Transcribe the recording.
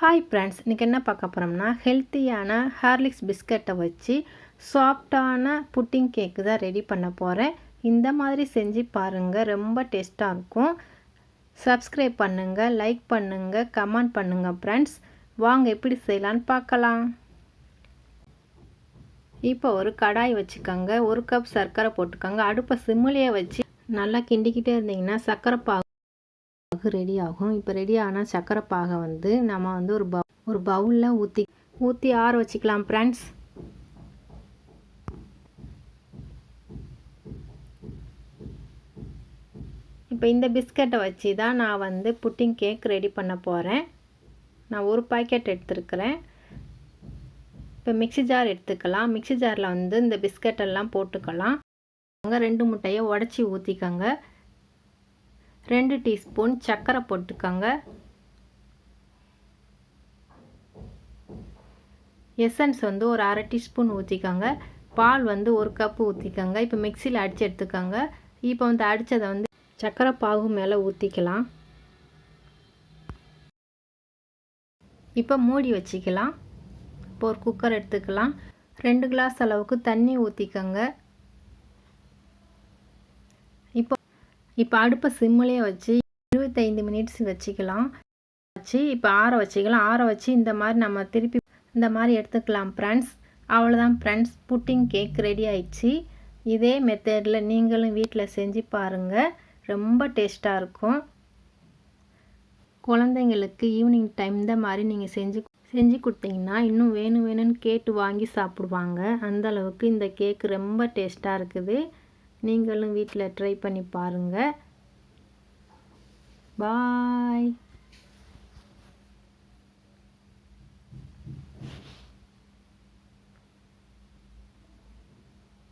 Hi friends இன்றைக்கி என்ன பார்க்க போகிறோம்னா ஹெல்த்தியான ஹார்லிக்ஸ் பிஸ்கட்டை வச்சு சாஃப்டான புட்டிங் கேக்கு தான் ரெடி பண்ண போகிறேன் இந்த மாதிரி செஞ்சு பாருங்கள் ரொம்ப டேஸ்ட்டாக இருக்கும். சப்ஸ்கிரைப் பண்ணுங்கள் லைக் பண்ணுங்கள் கமெண்ட் பண்ணுங்கள் ஃப்ரெண்ட்ஸ் வாங்க எப்படி செய்யலான்னு பார்க்கலாம். இப்போ ஒரு கடாய் வச்சுக்கோங்க ஒரு கப் சர்க்கரை போட்டுக்கோங்க. அடுப்பை சிம்மிலேயே வச்சு நல்லா கிண்டிக்கிட்டே இருந்தீங்கன்னா சர்க்கரை பா பாகு ரெடி ஆகும். இப்போ ரெடி ஆனால் சர்க்கரை பாகை வந்து நம்ம வந்து ஒரு பவு ஒரு பவுலில் ஊற்றி ஊற்றி ஆற வச்சுக்கலாம் ஃப்ரெண்ட்ஸ் இப்போ இந்த பிஸ்கட்டை வச்சு தான் நான் வந்து புட்டிங் கேக் ரெடி பண்ண போகிறேன் நான் ஒரு பாக்கெட் எடுத்துருக்கிறேன். இப்போ மிக்சி ஜார் எடுத்துக்கலாம். மிக்சி ஜாரில் வந்து இந்த பிஸ்கட்டெல்லாம் போட்டுக்கலாம். ரெண்டு முட்டையை உடச்சி ஊற்றிக்கோங்க ரெண்டு டீஸ்பூன் சர்க்கரை போட்டுக்கோங்க. எசன்ஸ் வந்து ஒரு அரை டீஸ்பூன் ஊற்றிக்கோங்க பால் வந்து ஒரு கப்பு ஊற்றிக்கோங்க இப்போ மிக்சியில் அடித்து எடுத்துக்கோங்க. இப்போ வந்து அடித்ததை வந்து சர்க்கரை பாகு மேலே ஊற்றிக்கலாம் இப்போ மூடி வச்சுக்கலாம். இப்போ ஒரு குக்கர் எடுத்துக்கலாம். ரெண்டு கிளாஸ் அளவுக்கு தண்ணி ஊற்றிக்கோங்க இப்போ இப்போ அடுப்பை சிம்மிலேயே வச்சு இருபத்தைந்து மினிட்ஸ் வச்சுக்கலாம். வச்சு இப்போ ஆற வச்சுக்கலாம். ஆற வச்சு இந்த மாதிரி நம்ம திருப்பி இந்த மாதிரி எடுத்துக்கலாம் ஃப்ரெண்ட்ஸ் அவ்வளோதான் ஃப்ரெண்ட்ஸ் புட்டிங் கேக் ரெடி ஆயிடுச்சு. இதே மெத்தடில் நீங்களும் வீட்டில் செஞ்சு பாருங்கள் ரொம்ப டேஸ்ட்டாக இருக்கும். குழந்தைங்களுக்கு ஈவினிங் டைம் இந்த மாதிரி நீங்கள் செஞ்சு செஞ்சு கொடுத்தீங்கன்னா இன்னும் வேணும் வேணும்னு கேட்டு வாங்கி சாப்பிடுவாங்க. அந்தளவுக்கு இந்த கேக் ரொம்ப டேஸ்ட்டாக இருக்குது. நீங்களும் வீட்டில் ட்ரை பண்ணி பாருங்கள் பாய்